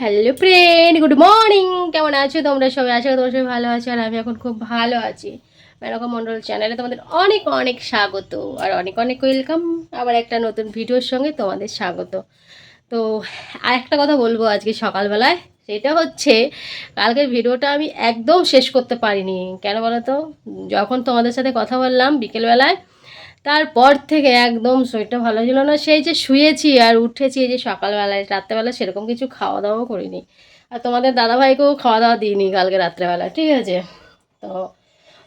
Hello friend good morning কেমন আছো তোমরা সবাই? আছো তোমরা সবাই ভালো আছো আর আমি এখন খুব ভালো আছি। মেনকা মণ্ডল চ্যানেলে তোমাদের অনেক অনেক স্বাগত আর অনেক অনেক ওয়েলকাম আবার একটা নতুন ভিডিওর সঙ্গে তোমাদের স্বাগত। তো আর একটা কথা বলব আজকে সকালবেলায়, সেটা হচ্ছে কালকের ভিডিওটা আমি একদম শেষ করতে পারিনি। কেন বলো তো? যখন তোমাদের সাথে কথা বললাম বিকেলবেলায় তারপর থেকে একদম শরীরটা ভালো ছিল না। সেই যে শুয়েছি আর উঠেছি, এই যে সকালবেলায়, রাত্রেবেলা সেরকম কিছু খাওয়া দাওয়াও করিনি। আর তোমাদের দাদাভাইকেও খাওয়া দাওয়া দিইনি কালকে রাত্রেবেলা, ঠিক আছে? তো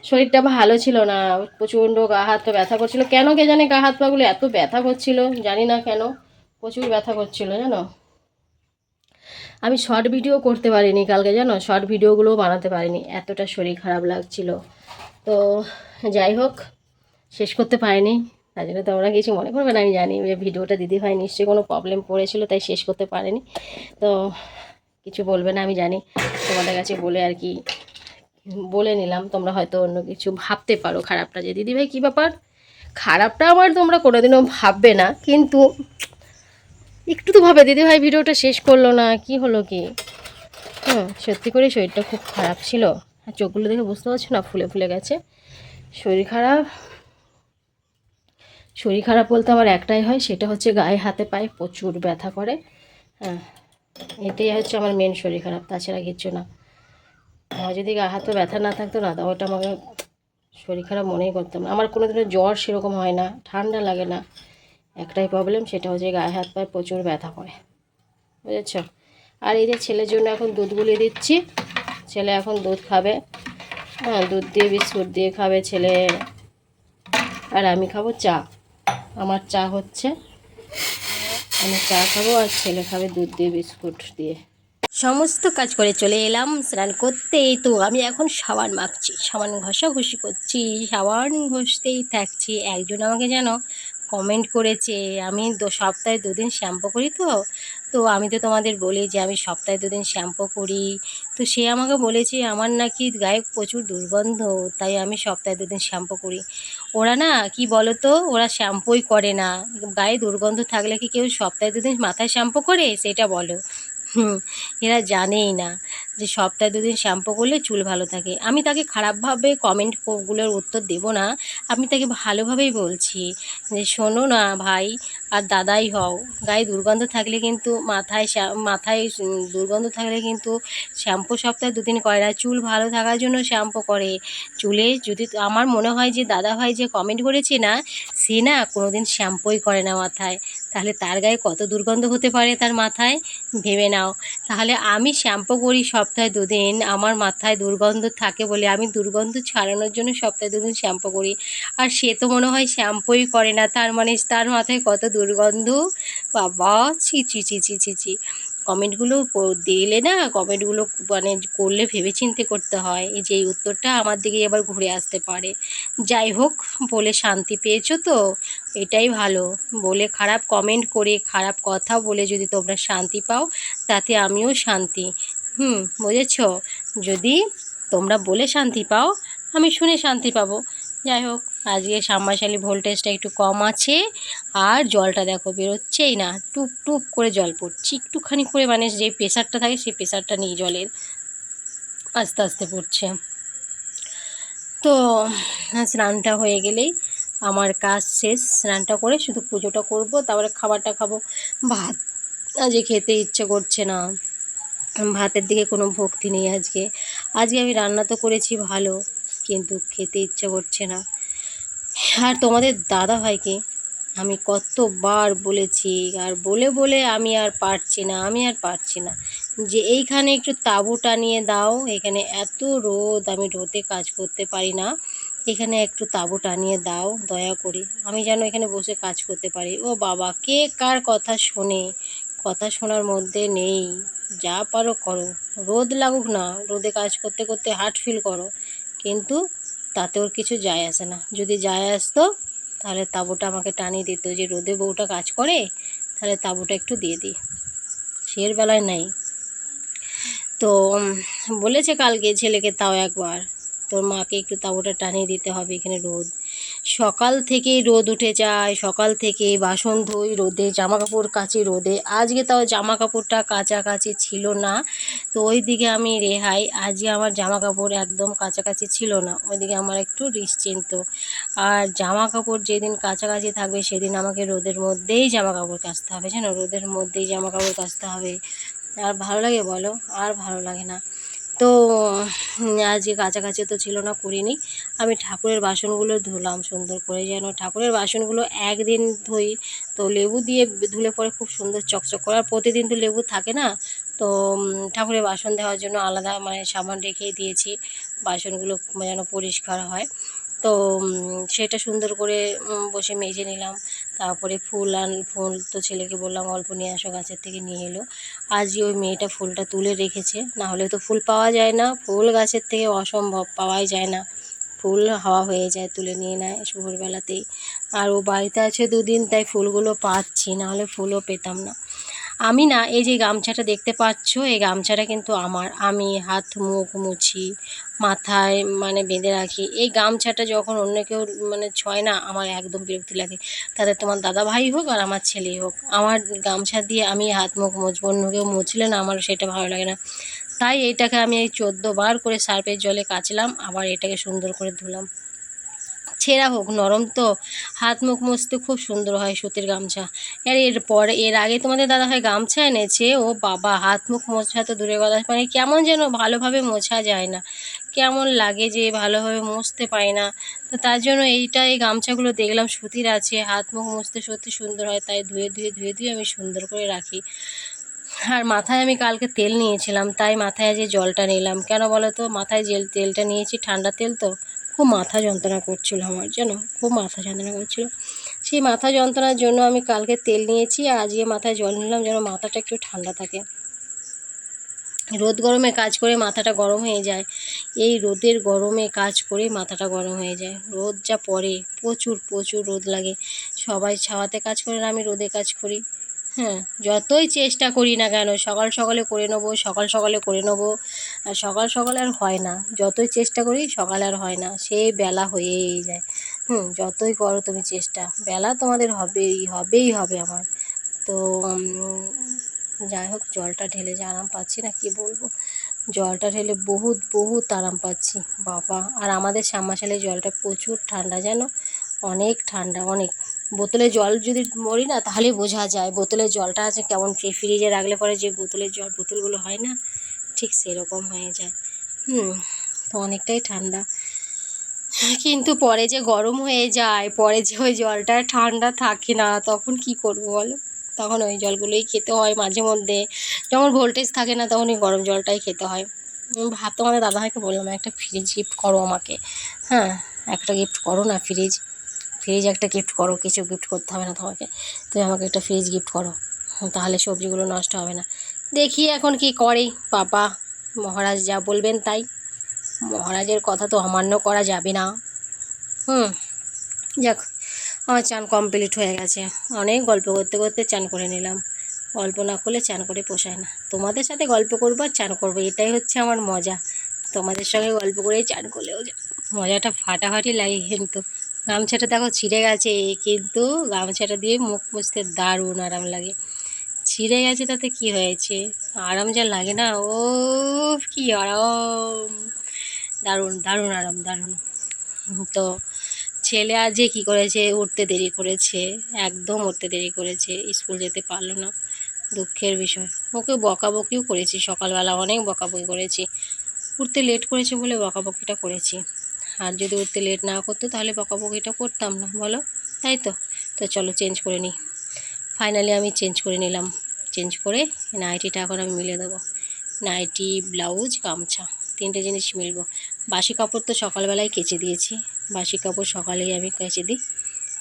শরীরটা ভালো ছিল না, প্রচণ্ড গা হাত পা ব্যথা করছিল। কেন কে জানে গা হাত পাগুলো এত ব্যথা করছিল, জানি না কেন, প্রচুর ব্যথা করছিল, জানো? আমি শর্ট ভিডিও করতে পারিনি কালকে, জানো? শর্ট ভিডিওগুলোও বানাতে পারিনি, এতটা শরীর খারাপ লাগছিল। তো যাই হোক শেষ করতে পারিনি। তাই জন্য তোমরা কিছু মনে করবে না, আমি জানি যে ভিডিওটা দিদি ভাই নিশ্চয়ই কোনো প্রবলেম পড়েছিল তাই শেষ করতে পারেনি। তো কিছু বলবে না, আমি জানি। তোমাদের কাছে বলে আর কি, বলে নিলাম। তোমরা হয়তো অন্য কিছু ভাবতে পারো খারাপটা যে দিদি ভাই কী ব্যাপার? খারাপটা আমার তোমরা কোনোদিনও ভাববে না, কিন্তু একটু তো ভাবে, দিদি ভাই ভিডিওটা শেষ করল না, কি হলো কি? হুম, সত্যি করে শরীরটা খুব খারাপ ছিল। আর চোখগুলো দেখে বুঝতে পারছ না, ফুলে ফুলে গেছে। শরীর খারাপ। শরীর খারাপ বলতে আমার একটাই হয়, সেটা হচ্ছে গায়ে হাতে পায়ে প্রচুর ব্যথা করে। হ্যাঁ এটাই হচ্ছে আমার মেন শরীর খারাপ, তাছাড়া কিচ্ছু না। আমার যদি গায়ে হাতে ব্যথা না থাকতো না, তা ওটা আমাকে শরীর খারাপ মনেই করতাম না। আমার কোনো দিনও জ্বর সেরকম হয় না, ঠান্ডা লাগে না। একটাই প্রবলেম সেটা হচ্ছে গায়ে হাত পায়ে প্রচুর ব্যথা করে। বুঝেছ? আর এই যে ছেলের জন্য এখন দুধ গুলিয়ে দিচ্ছি, ছেলে এখন দুধ খাবে। হ্যাঁ দুধ দিয়ে বিস্কুট দিয়ে খাবে ছেলে। আর আমি খাব চা। আমার চা হচ্ছে। আমি চা খাব আর ছেলে খাবে দুধ দিয়ে, বিস্কুট দিয়ে। সমস্ত কাজ করে চলে এলাম, স্নান করতেই তো আমি এখন সাবান মাখছি, সাবান ঘষাঘষি করছি, সাবান ঘষতেই থাকছি। একজন আমাকে যেন কমেন্ট করেছে, আমি সপ্তাহে দুদিন শ্যাম্পু করি তো। তো আমি তো তোমাদের বলি যে আমি সপ্তাহে দুদিন শ্যাম্পু করি। তো সে আমাকে বলেছে, আমার নাকি গায়ে প্রচুর দুর্গন্ধ, তাই আমি সপ্তাহে দুদিন শ্যাম্পু করি। ওরা না, কি বলো তো ওরা শ্যাম্পুই করে না। গায়ে দুর্গন্ধ থাকলে কি কেউ সপ্তাহে দুদিন মাথায় শ্যাম্পু করে? সেটা বলো। হুম, এরা জানেই না। যে সপ্তাহে দুদিন শ্যাম্পু করলে চুল ভালো থাকে। আমি তাকে খারাপভাবে কমেন্টগুলোর উত্তর দেব না। আমি তাকে ভালোভাবেই বলছি যে, শোনো না ভাই, আর দাদাই হও। গায়ে দুর্গন্ধ থাকলে কিন্তু মাথায় মাথায় দুর্গন্ধ থাকলে কিন্তু শ্যাম্পু সপ্তাহে দুদিন করে না। চুল ভালো থাকার জন্য শ্যাম্পু করে। চুলে যদি আমার মনে হয় যে, দাদা ভাই যে কমেন্ট করেছে না, সে না কোনোদিন শ্যাম্পুই করে না মাথায়। তাহলে তার গায়ে কত দুর্গন্ধ হতে পারে তার মাথায়? ভেবে নাও। তাহলে আমি শ্যাম্পু করি সপ্তাহে দুদিন, আমার মাথায় দুর্গন্ধ থাকে বলে আমি দুর্গন্ধ ছাড়ানোর জন্য সপ্তাহে দুদিন শ্যাম্পু করি। আর সে তো মনে হয় শ্যাম্পুই করে না, তার মানে তার মাথায় কত দুর্গন্ধ? বাবা, ছি ছি ছি ছি ছি কমেন্টগুলো দিলে না কমেন্টগুলো মানে করলে ভেবেচিন্তে করতে হয়, এই যে এই উত্তরটা আমার দিকে এবার ঘুরে আসতে পারে। যাই হোক, বলে শান্তি পেয়েছ তো? এটাই ভালো। বলে খারাপ কমেন্ট করে খারাপ কথা বলে যদি তোমরা শান্তি পাও, তাতে আমিও শান্তি। হুম, বুঝেছ? যদি তোমরা বলে শান্তি পাও, আমি শুনে শান্তি পাবো। যাই হোক, আজকে সাম্মাশালি ভোল্টেজটা একটু কম আছে, আর জলটা দেখো বেরোচ্ছেই না, টুপ টুপ করে জল পড়ছে, একটুখানি করে মানে যে প্রেশারটা থাকে সেই প্রেশারটা নেই জলের আস্তে আস্তে পড়ছে। তো, স্নানটা হয়ে গেলেই আমার কাজ শেষ, স্নানটা করে শুধু পুজোটা করব, তারপরে খাবারটা খাব। ভাত আজকে খেতে ইচ্ছে করছে না, ভাতের দিকে কোনো ভক্তি নেই আজকে। আজকে আমি রান্না তো করেছি ভালো কিন্তু খেতে ইচ্ছে করছে না। আর তোমাদের দাদা ভাইকে আমি কতবার বলেছি, আর বলে বলে আমি আর পারছি না, আমি আর পারছি না। যে এইখানে একটু তাঁবু টানিয়ে দাও, এখানে এত রোদ, আমি রোদে কাজ করতে পারি না। এখানে একটু তাঁবু টানিয়ে দাও, দয়া করে। আমি যেন এখানে বসে কাজ করতে পারি। ও বাবা, কে কার কথা শোনে? কথা শোনার মধ্যে নেই। যা পারো করো। রোদ লাগুক না। রোদে কাজ করতে করতে হার্ট ফিল করো। কিন্তু তাতে ওর কিছু যায় আসে না। যদি যায় আসতো, তাহলে তাবুটা আমাকে টানিয়ে দিত যে, রোদে বউটা কাজ করে, তাহলে তাবুটা একটু দিয়ে দিই সের বেলায় নাই। তো বলেছে কালকে ছেলেকে তাও একবার, তোর মাকে একটু তাবুটা টানিয়ে দিতে হবে এখানে রোদ। সকাল থেকে রোদ উঠে যায়, সকাল থেকে বাসন ধুই রোদে জামা কাপড় কাচি রোদে। আজকে তাও জামা কাপড়টা কাচাকাচি ছিল না। তো ওই দিকে আমি রেহাই, আজকে আমার জামা কাপড় একদম কাছাকাছি ছিল না। ওইদিকে আমার একটু নিশ্চিন্ত। আর জামা কাপড় যেদিন কাছাকাছি থাকবে, সেদিন আমাকে রোদের মধ্যেই জামা কাপড় কাচতে হবে। জানো? রোদের মধ্যেই জামা কাপড় কাচতে হবে। আর ভালো লাগে বলো? আর ভালো লাগে না। তো আজকে কাছাকাছি তো ছিল না, করিনি। আমি ঠাকুরের বাসনগুলো ধুলাম সুন্দর করে যেন। ঠাকুরের বাসনগুলো একদিন ধুই তো লেবু দিয়ে ধুলে পরে খুব সুন্দর চকচক করে। আর প্রতিদিন তো লেবু থাকে না, তো ঠাকুরের বাসন দেওয়ার জন্য আলাদা মানে সাবান রেখেই দিয়েছি, বাসনগুলো যেন পরিষ্কার হয়। তো সেটা সুন্দর করে বসে মেজে নিলাম। তারপরে ফুল আন, ফুল তো ছেলেকে বললাম অল্প নিয়ে আসো, গাছের থেকে নিয়ে এলো। আজই ওই মেয়েটা ফুলটা তুলে রেখেছে। না হলে তো ফুল পাওয়া যায় না। ফুল গাছের থেকে অসম্ভব, পাওয়াই যায় না। ফুল হাওয়া হয়ে যায় তুলে নিয়ে নেয় ভোরবেলাতেই। আর ও বাড়িতে আছে দুদিন, তাই ফুলগুলো পাচ্ছি, না হলে ফুলও পেতাম না। আমি না, এই যে গামছাটা দেখতে পাচ্ছ, এই গামছাটা কিন্তু আমার। আমি হাত, মুখ মুছি, মাথায় মানে বেঁধে রাখি। এই গামছাটা যখন অন্য কেউ মানে ছয় না, আমার একদম বিরক্তি লাগে। তাদের তোমার দাদা ভাই হোক আর আমার ছেলেই হোক। আমার গামছা দিয়ে আমি হাত, মুখ মুছবো, অন্য কেউ মুছলে না আমার সেটা ভালো লাগে না। তাই এটাকে আমি এই চোদ্দ বার করে সার্ফের জলে কাচলাম, আবার এটাকে সুন্দর করে ধুলাম। ছেঁড়া হোক, নরম তো। হাত মুখ মুছতে খুব সুন্দর হয় সুতির গামছা। আর এর পরে, এর আগে তোমাদের দাদা ভাই গামছা এনেছে, ও বাবা, হাত মুখ মোছা তো দূরে কথা। মানে কেমন যেন ভালোভাবে মোছা যায় না। কেমন লাগে যে ভালোভাবে মুছতে পারি না। তো তার জন্য এইটা, এই গামছাগুলো দেখলাম, সুতির আছে, হাত মুখ মুছতে সত্যি সুন্দর হয়, তাই ধুয়ে ধুয়ে ধুয়ে ধুয়ে আমি সুন্দর করে রাখি। আর মাথায় আমি কালকে তেল নিয়েছিলাম, তাই মাথায় যে জলটা নিলাম। কেন বলো তো? মাথায় জেল, তেলটা নিয়েছি, ঠান্ডা তেল তো। খুব মাথা যন্ত্রণা করছিল আমার, জানো? খুব মাথা যন্ত্রণা করছিল। সেই মাথা যন্ত্রণার জন্য আমি কালকে তেল নিয়েছি আজকে মাথায় জল নিলাম যেন মাথাটা একটু ঠান্ডা থাকে। রোদ গরমে কাজ করে মাথাটা গরম হয়ে যায়। এই রোদের গরমে কাজ করে মাথাটা গরম হয়ে যায়। রোদ যা পড়ে, প্রচুর প্রচুর রোদ লাগে। সবাই ছাওয়াতে কাজ করে না, আমি রোদে কাজ করি। হ্যাঁ যতই চেষ্টা করি না কেন, সকাল সকালে করে নেব, সকাল সকালে করে নেব। সকাল সকাল আর হয় না। যতই চেষ্টা করি, সকাল আর হয় না। সেই বেলা হয়েই যায়। হুম, যতই করো তুমি চেষ্টা। বেলা তোমাদের হবেই হবেই হবে আমার। তো যাই হোক, জলটা ঢেলে যে আরাম পাচ্ছি না, কি বলব? জলটা ঢেলে বহুত বহুত আরাম পাচ্ছি। বাবা, আর আমাদের শ্যামাশালে জলটা প্রচুর ঠান্ডা, জানো? অনেক ঠান্ডা, অনেক। বোতলে জল যদি মরি না, তাহলে বোঝা যায়। বোতলের জলটা আছে কেমন ফ্রি ফ্রিজে রাখলে পরে যে বোতলের জল, বোতলগুলো হয় না ঠিক সেরকম হয়ে যায়। হুম, তো অনেকটাই ঠান্ডা। কিন্তু পরে যে গরম হয়ে যায়, পরে যে ওই জলটা ঠান্ডা থাকে না, তখন কি করব বলো? তখন ওই জলগুলোই খেতে হয় মাঝে মধ্যে। যখন ভোল্টেজ থাকে না তখন ওই গরম জলটাই খেতে হয়। ভাব, তোমাদের দাদাভাইকে বললাম, একটা ফ্রিজ গিফট করো আমাকে। হ্যাঁ একটা গিফট করো না ফ্রিজ ফ্রিজ একটা গিফট করো, কিছু গিফট করতে হবে না তোমাকে। তুমি আমাকে একটা ফ্রিজ গিফট করো। তাহলে সবজিগুলো নষ্ট হবে না। দেখি এখন কি করে। বাবা, মহারাজ যা বলবেন তাই। মহারাজের কথা তো অমান্য করা যাবে না। হুম, যাক, আমার চান কমপ্লিট হয়ে গেছে। অনেক গল্প করতে করতে চান করে নিলাম। গল্প না করলে চান করে পোষায় না। তোমাদের সাথে গল্প করব আর চান করব, এটাই হচ্ছে আমার মজা। তোমাদের সঙ্গে গল্প করেই চান করলেও মজাটা ফাটাফাটি লাগে কিন্তু। গামছাটা দেখো ছিঁড়ে গেছে, কিন্তু গামছাটা দিয়ে মুখ মুছতে দারুণ আরাম লাগে। ছিঁড়ে গেছে তাতে কি হয়েছে? আরাম যা লাগে না। ও কি আরাম। দারুণ দারুণ আরাম, দারুণ। তো ছেলে আজকে কী করেছে? উঠতে দেরি করেছে, একদম উঠতে দেরি করেছে, স্কুল যেতে পারল না। দুঃখের বিষয়। ওকে বকাবকিও করেছি সকালবেলা, অনেক বকাবকি করেছি। উঠতে লেট করেছে বলে বকাবকিটা করেছি। আর যদি উঠতে লেট না করতো, তাহলে বকাবকিটা করতাম না, বলো? তাই তো? তো চলো চেঞ্জ করে নিই। ফাইনালি আমি চেঞ্জ করে নিলাম। চেঞ্জ করে নাইটিটা এখন আমি মিলে দেবো। নাইটি, ব্লাউজ, গামছা, তিনটে জিনিস মিলবো। বাসি কাপড় তো সকালবেলায় কেচে দিয়েছি। বাসি কাপড় সকালেই আমি কেচে দিই।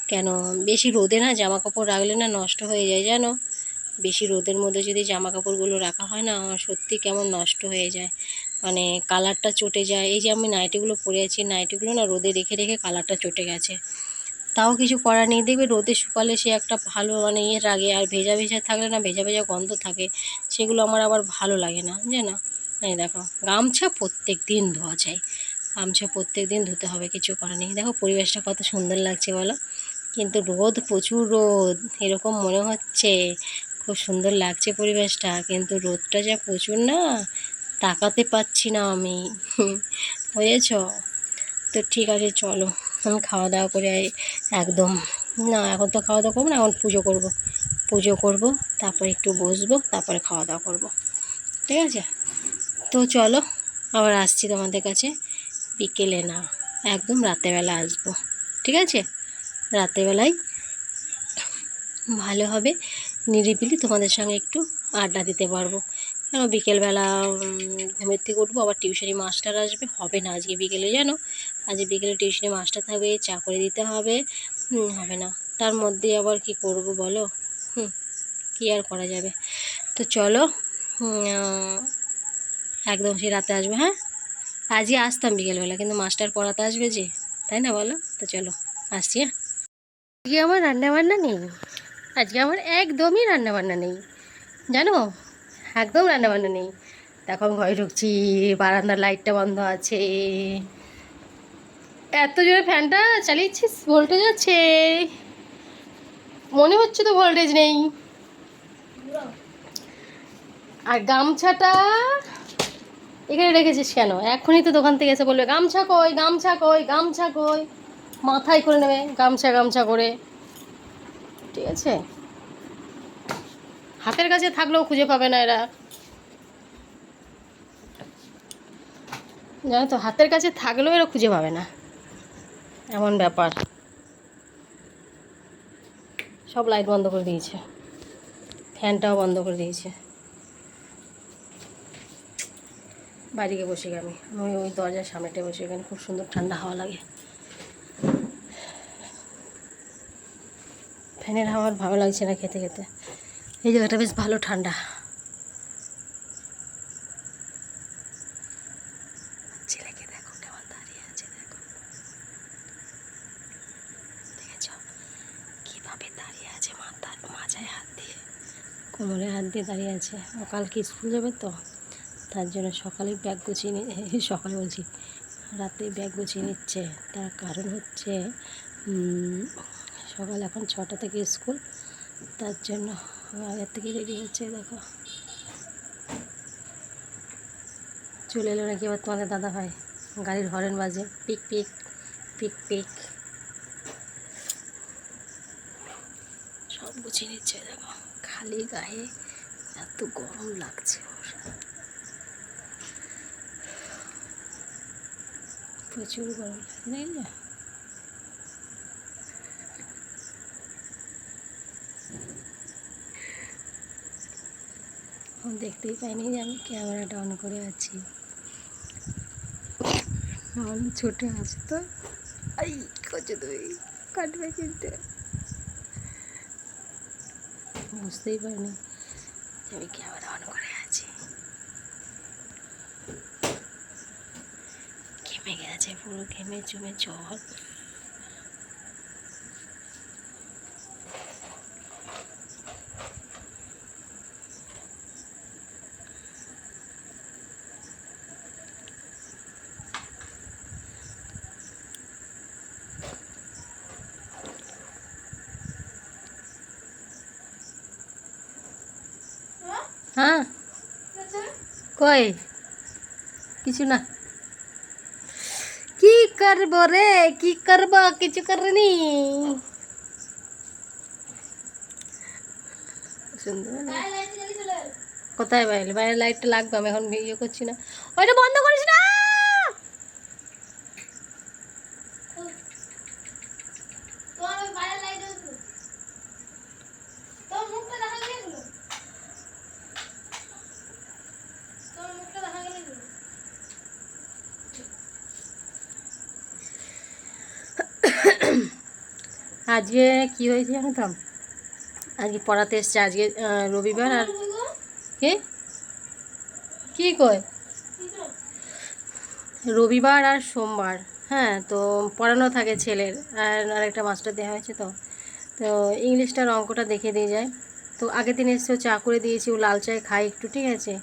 কেন? বেশি রোদে না জামা কাপড় রাখলে না নষ্ট হয়ে যায় জানো? বেশি রোদের মধ্যে যদি জামা কাপড়গুলো রাখা হয় না, আমার সত্যি কেমন নষ্ট হয়ে যায়। মানে কালারটা চটে যায়। এই যে আমি নাইটিগুলো পরে আছি, নাইটিগুলো না রোদে রেখে রেখে কালারটা চটে গেছে। তাও কিছু করার নেই। দেখবে রোদে শুকালে সে একটা ভালো মানে ইয়ে লাগে আর ভেজা ভেজা থাকলে না ভেজা ভেজা গন্ধ থাকে। সেগুলো আমার আবার ভালো লাগে না জানো এই দেখো, গামছা প্রত্যেক দিন ধোয়া যায়। গামছা প্রত্যেক দিন ধুতে হবে, কিছু করার নেই। দেখো পরিবেশটা কত সুন্দর লাগছে বলো? কিন্তু রোদ, প্রচুর রোদ, এরকম মনে হচ্ছে। খুব সুন্দর লাগছে পরিবেশটা, কিন্তু রোদটা যা প্রচুর না, তাকাতে পাচ্ছি না আমি। বুঝেছ? তো ঠিক আছে, চলো। আমি খাওয়া দাওয়া করে একদম, না এখন তো খাওয়া দাওয়া করব না, এখন পুজো করব। পুজো করব, তারপর একটু বসবো, তারপরে খাওয়া দাওয়া করব। ঠিক আছে? তো চলো, আবার আসছি তোমাদের কাছে। বিকেলে না, একদম রাতেরবেলা আসব। ঠিক আছে? রাতেরবেলায় ভালো হবে, নিরিবিলি তোমাদের সঙ্গে একটু আড্ডা দিতে পারব। কেন বিকেলবেলা ঘুমের থেকে উঠবো, আবার টিউশনি মাস্টার আসবে, হবে না আজকে বিকেলে, জানো? আজকে বিকেলে টিউশনি মাস্টার থাকবে চা করে দিতে হবে। হবে না। তার মধ্যে আবার কি করব বলো? হুম, কী আর করা যাবে? তো চলো একদম সে রাতে আসবে হ্যাঁ? আজই আসতাম বিকেলবেলা, কিন্তু মাস্টার পড়াতে আসবে যে, তাই না বলো? তো চলো, আসছি হ্যাঁ? আজকে আমার রান্নাবান্না নেই। আজকে আমার একদমই রান্নাবান্না নেই। জানো, একদম রান্নাবান্না নেই। এখন ঘরে ঢুকছি, বারান্দার লাইটটা বন্ধ আছে। এত জোরে ফ্যানটা চালিয়েছিস? ভোল্টেজ আছে। মনে হচ্ছে তো ভোল্টেজ নেই। আর গামছাটা এখানে রেখেছিস কেন? এখনই তো দোকান থেকে এসে বলবে, গামছা কই গামছা কই গামছা কই? মাথায় করে নেবে, গামছা গামছা করে। ঠিক আছে? হাতের কাছে থাকলেও খুঁজে পাবে না এরা। জানো তো, হাতের কাছে থাকলেও এরা খুঁজে পাবে না। এমন ব্যাপার। সব লাইট বন্ধ করে দিয়েছে। ফ্যানটাও বন্ধ করে দিয়েছে। বাড়িকে বসে আমি আমি ওই দরজার সামনেটায় বসে এখানে খুব সুন্দর ঠান্ডা হাওয়া লাগে। ফ্যানের হাওয়া আর ভালো লাগছে না খেতে খেতে। এই জায়গাটা বেশ ভালো ঠান্ডা ছেলেকে দেখো কেমন দাঁড়িয়ে আছে দেখো দেখেছ কীভাবে দাঁড়িয়ে আছে মাথার মাথায় হাত দিয়ে কোমরে হাত দিয়ে দাঁড়িয়ে আছে। ও কালকে স্কুল যাবে তো, তার জন্য সকালে ব্যাগ গুছিয়ে নি সকালে বলছি, রাতে ব্যাগ গুছিয়ে নিচ্ছে। তার কারণ হচ্ছে সকাল এখন ছটা থেকে স্কুল, তার জন্য আগের থেকে রেডি হচ্ছে, দেখো। চলে এলো নাকি এবার তোমাদের দাদা ভাই গাড়ির হরেন বাজে, পিক পিক পিক পিক। সব গুছিয়ে নিচ্ছে, দেখো। খালি গায়ে এত গরম লাগছে ওর। প্রচুর গরম লাগছে না? দেখতেই পাইনি যে আমি ক্যামেরাটা অন করে আছি। আমার ছোটো তো। আই কচু তুই কাটবে কিন্তু। বুঝতেই পারিনি। আমি ক্যামেরা অন করে আছি? ঘেমে গেছে পুরো ঘেমে চুমে জল। কই কিছু না কি করব রে কি করব কিছু করনি সুন্দর না? কোথায় বাইরে বাইরে লাইটটা লাগবে আমি এখন ইয়ে করছি না ওইটা বন্ধ করিস না আজকে কি হয়েছে জানো তো? আজকে পড়াতে এসছে, আজকে রবিবার আর কে? কি কয়? রবিবার আর সোমবার হ্যাঁ তো পড়ানো থাকে ছেলের আর আরেকটা মাস্টার দেওয়া হয়েছে তো। তো ইংলিশটার অঙ্কটা দেখে দিয়ে যায়। তো আগের দিন এসে ও চা করে দিয়েছি, ও লাল চায় খাই একটু, ঠিক আছে?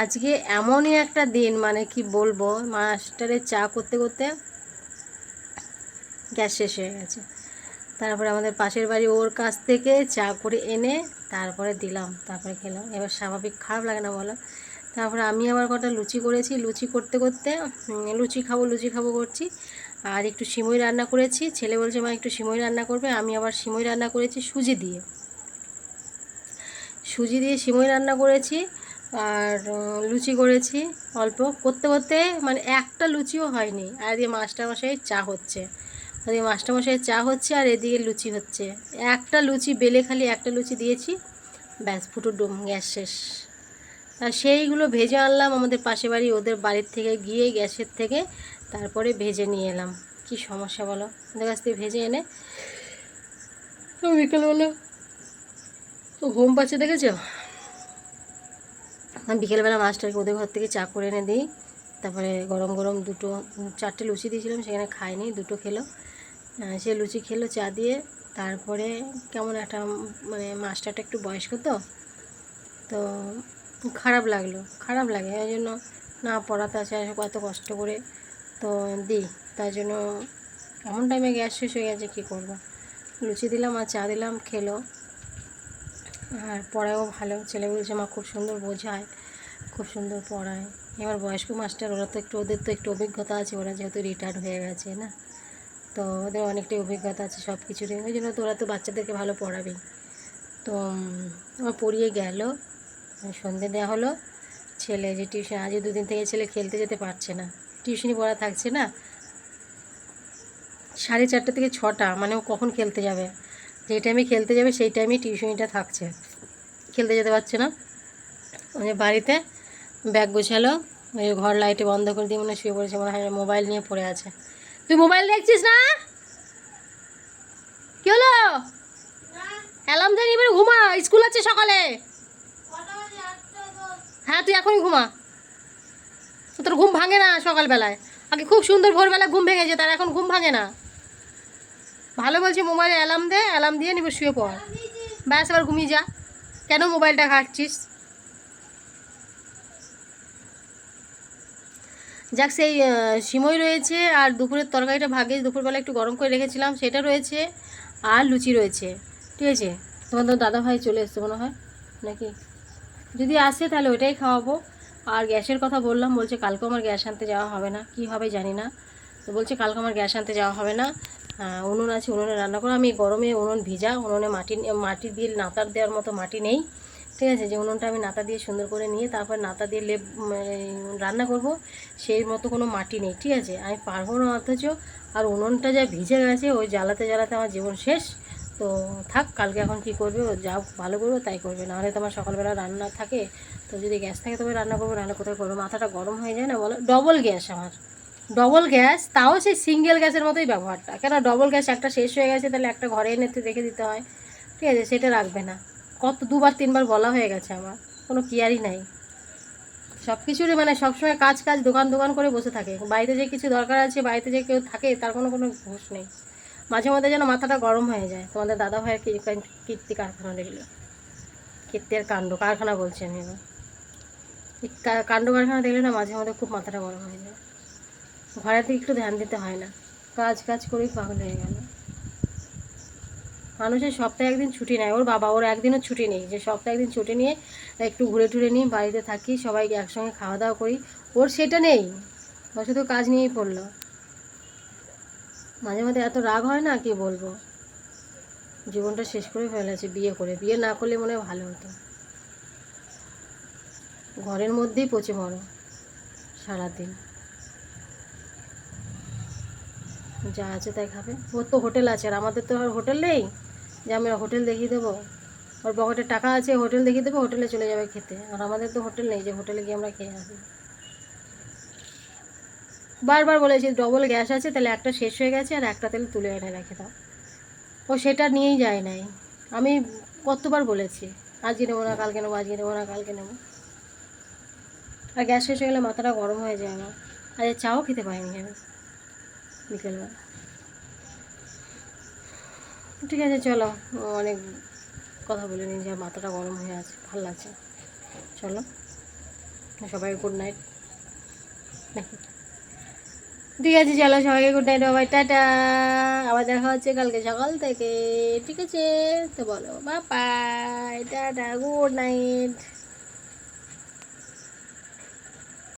আজকে এমনই একটা দিন মানে কি বলব, মাস্টারের চা করতে করতে গ্যাস শেষ হয়ে গেছে। তারপরে আমাদের পাশের বাড়ি ওর কাছ থেকে চা করে এনে তারপরে দিলাম, তারপরে খেলাম। এবার স্বাভাবিক খারাপ লাগে না বলো? তারপরে আমি আবার কটা লুচি করেছি। লুচি করতে করতে লুচি খাব লুচি খাব করছি। আর একটু সিমই রান্না করেছি। ছেলে বলছে, মা, একটু সিমই রান্না করবে? আমি আবার সিমই রান্না করেছি সুজি দিয়ে। সুজি দিয়ে সিমই রান্না করেছি আর লুচি করেছি অল্প। করতে করতে মানে একটা লুচিও হয়নি। আর এদিকে মাস্টারমশাই চা হচ্ছে। ওদিকে মাস্টারমশাই চা হচ্ছে আর এদিকে লুচি হচ্ছে। একটা লুচি বেলে খালি একটা লুচি দিয়েছি। ব্যাস, ফুটো ডুম, গ্যাস শেষ। আর সেইগুলো ভেজে আনলাম আমাদের পাশে বাড়ি, ওদের বাড়ির থেকে গিয়ে গ্যাসের থেকে তারপরে ভেজে নিয়ে এলাম। কি সমস্যা বলো? ওদের কাছ থেকে ভেজে এনে তো বিকেলবেলা তো ঘুম পাচ্ছে দেখেছ? বিকেলবেলা মাস্টারকে ওদের ঘর থেকে চা করে এনে দিই। তারপরে গরম গরম দুটো, চারটে লুচি দিয়েছিলাম, সেখানে খায়নি দুটো খেলো। সে লুচি খেলো, চা দিয়ে। তারপরে কেমন একটা মানে মাস্টারটা একটু বয়স্ক তো তো খারাপ লাগল, খারাপ লাগে। ওই জন্য না পড়াতে আসে কত কষ্ট করে। তো দিই, তার জন্য এমন টাইমে গ্যাস শেষ হয়ে গেছে, কী করব? লুচি দিলাম আর চা দিলাম, খেলো। আর পড়ায়ও ভালো। ছেলে বলছে, মা, খুব সুন্দর বোঝায়, খুব সুন্দর পড়ায়। এবার বয়স্ক মাস্টার, ওরা তো একটু, ওদের তো একটু অভিজ্ঞতা আছে, ওরা যেহেতু রিটায়ার্ড হয়ে গেছে, না? তো ওদের অনেকটাই অভিজ্ঞতা আছে সব কিছুরই ওই জন্য তোরা তো বাচ্চাদেরকে ভালো পড়াবেই তো আমার পড়িয়ে গেল, সন্ধে দেওয়া হলো। ছেলে যে টিউশন আজকে দুদিন থেকে ছেলে খেলতে যেতে পারছে না। টিউশনি পড়া থাকছে না। সাড়ে চারটে থেকে ছটা মানে ও কখন খেলতে যাবে? যেই টাইমে খেলতে যাবে, সেই টাইমে টিউশনিটা থাকছে। খেলতে যেতে পারছে না। ওই বাড়িতে ব্যাগ গোছালো, ওই ঘর লাইটে বন্ধ করে দিয়ে মনে শুয়ে পড়েছে, মনে হয় মোবাইল নিয়ে পড়ে আছে। তুই মোবাইল দেখছিস না? কি হলো? অ্যালার্ম দেন এবার ঘুমা, স্কুল আছে সকালে। হ্যাঁ তুই এখনই ঘুমা। তোর ঘুম ভাঙে না সকালবেলায়। আগে খুব সুন্দর ভোরবেলা ঘুম ভেঙে যেত আর এখন ঘুম ভাঙে না। ভালো বলছি, মোবাইলে অ্যালার্ম দে, অ্যালার্ম দিয়ে নিবে, শুয়ে পড়। ব্যাস, এবার ঘুমিয়ে যা। কেন মোবাইলটা ঘাটছিস? যাক, সেই সিমই রয়েছে আর দুপুরের তরকারিটা ভাগে দুপুরবেলা একটু গরম করে রেখেছিলাম, সেটা রয়েছে আর লুচি রয়েছে, ঠিক আছে? তোমার তো দাদা ভাই চলে এসছে মনে হয়, নাকি? যদি আসে তাহলে ওইটাই খাওয়াবো। আর গ্যাসের কথা বললাম, বলছে কালকে আমার গ্যাস আনতে যাওয়া হবে না, কি হবে জানি না। তো বলছে কালকে আমার গ্যাস আনতে যাওয়া হবে না। উনুন আছে, উনুনে রান্না করো। আমি গরমে উনুন ভিজা, উনুনে মাটি মাটি দিয়ে নাতার দেওয়ার মতো মাটি নেই। ঠিক আছে, যে উনুনটা আমি নাতা দিয়ে সুন্দর করে নিয়ে তারপর নাতা দিয়ে লেপ রান্না করব, সেই মতো কোনো মাটি নেই, ঠিক আছে? আমি পারব না অথচ, আর উনুনটা যা ভিজে গেছে, ওই জ্বালাতে জ্বালাতে আমার জীবন শেষ। তো থাক, কালকে এখন কি করবে যা ভালো করবে তাই করবে। নাহলে তো আমার সকালবেলা রান্না থাকে, তো যদি গ্যাস থাকে তবে রান্না করব, নাহলে কোথায় করব? মাথাটা গরম হয়ে যায় না, বলো? ডবল গ্যাস আমার। ডবল গ্যাস, তাও সেই সিঙ্গেল গ্যাসের মতোই ব্যবহারটা। কেন ডবল গ্যাস একটা শেষ হয়ে গেছে, তাহলে একটা ঘরে এনে রেখে দিতে হয়। ঠিক আছে, সেটা রাখবে না। কত দুবার, তিনবার বলা হয়ে গেছে আমার। কোনো কেয়ারই নাই। সব কিছুরই মানে সবসময় কাজ কাজ, দোকান দোকান করে বসে থাকে। বাড়িতে যে কিছু দরকার আছে, বাড়িতে যে কেউ থাকে, তার কোনো কোনো ঘোষ নেই। মাঝে মধ্যে যেন মাথাটা গরম হয়ে যায়। তোমাদের দাদা ভাইয়ের কীর্তি কারখানা দেখল? কীর্তির কাণ্ড, কারখানা বলছি আমি এবার। কাণ্ড কারখানা দেখলে না মাঝে মধ্যে খুব মাথাটা গরম হয়ে যায়। ঘরের দিকে একটু ধ্যান দিতে হয় না। কাজ কাজ করেই পাগল হয়ে গেল। মানুষের সপ্তাহে একদিন ছুটি নেয়। ওর বাবা, ওর একদিনও ছুটি নেই। যে সপ্তাহে একদিন ছুটি নিয়ে একটু ঘুরে টুরে নিই, বাড়িতে থাকি সবাই একসঙ্গে খাওয়া দাওয়া করি। ওর সেটা নেই। ও শুধু কাজ নিয়েই পড়ল। মাঝে মাঝে এত রাগ হয় না, কি বলব? জীবনটা শেষ করে ফেলেছে বিয়ে করে। বিয়ে না করলে মনে হয় ভালো হতো। ঘরের মধ্যেই পচে মরো সারাদিন। যা আছে তাই খাবে। ওর তো হোটেল আছে, আর আমাদের তো আর হোটেল নেই। যে আমরা হোটেল দেখিয়ে দেবো। ওর পকেটে টাকা আছে, হোটেল দেখিয়ে দেবো, হোটেলে চলে যাবে খেতে। আর আমাদের তো হোটেল নেই, যে হোটেলে গিয়ে আমরা খেয়ে আসব। বারবার বলেছি ডবল গ্যাস আছে, তাহলে একটা শেষ হয়ে গেছে, আর একটা তেল তুলে এনে রেখে দাও। ও সেটা নিয়েই যায় নাই। আমি কতবার বলেছি আজকে নেব না, কালকে নেব আজকে নেব না, কালকে নেব। আর গ্যাস শেষ হয়ে গেলে মাথাটা গরম হয়ে যায় আমার। আজ চাও খেতে পাইনি আমি। বিকেলবেলা। ঠিক আছে, চলো। অনেক কথা বলে নিই যে মাথাটা গরম হয়ে আছে, ভালো লাগছে চলো। সবাই গুড নাইট ঠিক আছে, চলো সবাইকে গুড নাইট বাবাই টাটা। আবার দেখা হচ্ছে কালকে সকাল থেকে। ঠিক আছে, তো বলো বাপাই টাটা গুড নাইট